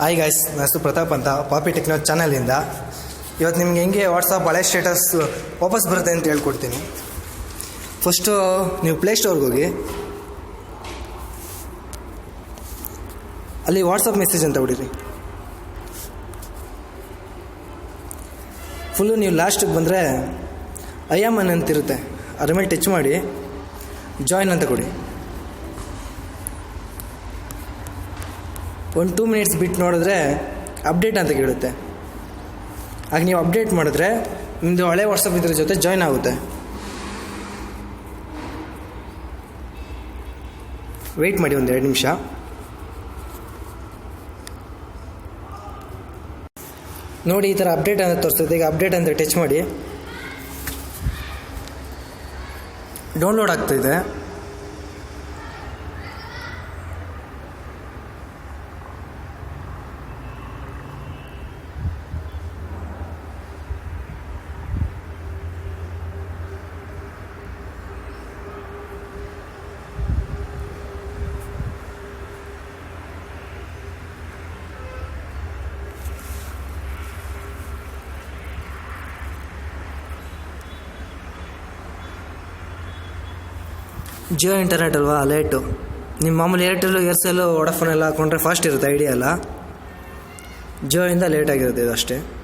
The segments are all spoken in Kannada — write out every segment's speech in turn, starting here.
ಹಾಯ್ ಗಾಯ್ಸ್ ಹೆಸರು ಪ್ರತಾಪ್ ಅಂತ ಪಾಪಿ ಟೆಕ್ನೋ ಚಾನಲಿಂದ ಇವತ್ತು ನಿಮ್ಗೆ ಹೆಂಗೆ ವಾಟ್ಸಪ್ ಹಳೆ ಸ್ಟೇಟಸ್ ವಾಪಸ್ ಬರುತ್ತೆ ಅಂತ ಹೇಳ್ಕೊಡ್ತೀನಿ. ಫಸ್ಟು ನೀವು ಪ್ಲೇಸ್ಟೋರ್ಗೆ ಹೋಗಿ. ಅಲ್ಲಿ ವಾಟ್ಸಪ್ ಮೆಸೇಜ್ ಅಂತ ಹೊಡೀರಿ ಫುಲ್ಲು ನೀವು ಲಾಸ್ಟಿಗೆ ಬಂದರೆ ಐ ಎಂ ಅನ್ ಅಂತಿರುತ್ತೆ ಅದ್ರ ಮೇಲೆ ಟಚ್ ಮಾಡಿ ಜಾಯಿನ್ ಅಂತ ಕೊಡಿ. ಒಂದು ಟೂ ಮಿನಿಟ್ಸ್ ಬಿಟ್ಟು ನೋಡಿದ್ರೆ ಅಪ್ಡೇಟ್ ಅಂತ ಕೇಳುತ್ತೆ. ಆಗ ನೀವು ಅಪ್ಡೇಟ್ ಮಾಡಿದ್ರೆ ನಿಮ್ಮದು ಹಳೆ ವಾಟ್ಸಪ್ ಇದ್ರ ಜೊತೆ ಜಾಯ್ನ್ ಆಗುತ್ತೆ. ವೆಯ್ಟ್ ಮಾಡಿ ಒಂದು ಎರಡು ನಿಮಿಷ. ನೋಡಿ ಈ ಥರ ಅಪ್ಡೇಟ್ ಅಂತ ತೋರಿಸ್ತದೆ ಈಗ ಅಪ್ಡೇಟ್ ಅಂತ ಟಚ್ ಮಾಡಿ. ಡೌನ್ಲೋಡ್ ಆಗ್ತಾಯಿದೆ ಜಿಯೋ ಇಂಟರ್ನೆಟ್ ಅಲ್ವಾ? ಲೇಟು ನಿಮ್ಮ ಮಾಮೂಲಿ ಏರ್ಟೆಲ್ಲು ಏರ್ಸೆಲ್ಲು ವೋಡಫೋನ್ ಎಲ್ಲ ಹಾಕೊಂಡ್ರೆ ಫಾಸ್ಟ್ ಇರುತ್ತೆ ಐಡಿಯಾ ಎಲ್ಲ ಜಿಯೋಯಿಂದ ಲೇಟ್ ಆಗಿರುತ್ತೆ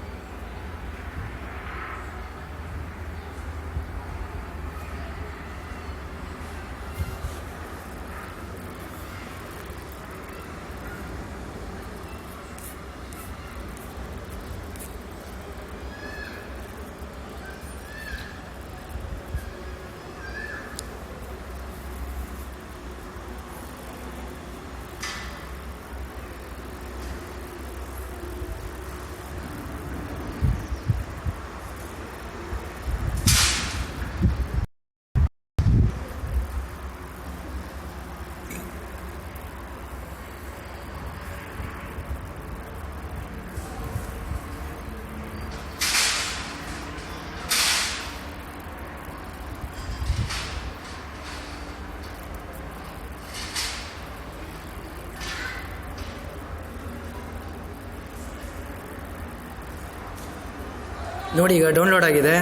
ನೋಡಿ, ಈಗ ಡೌನ್ಲೋಡ್ ಆಗಿದೆ.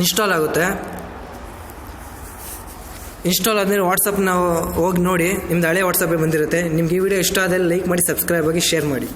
ಇನ್ಸ್ಟಾಲ್ ಆಗುತ್ತೆ. ಇನ್ಸ್ಟಾಲ್ ಆದಮೇಲೆ ವಾಟ್ಸಪ್ ನಾವು ಹೋಗಿ ನೋಡಿ, ನಿಮ್ದು ಹಳೆ ವಾಟ್ಸಪ್ಪೇ ಬಂದಿರುತ್ತೆ. ನಿಮ್ಗೆ ಈ ವಿಡಿಯೋ ಇಷ್ಟ ಆದಲ್ಲಿ ಲೈಕ್ ಮಾಡಿ ಸಬ್ಸ್ಕ್ರೈಬ್ ಆಗಿ ಶೇರ್ ಮಾಡಿ.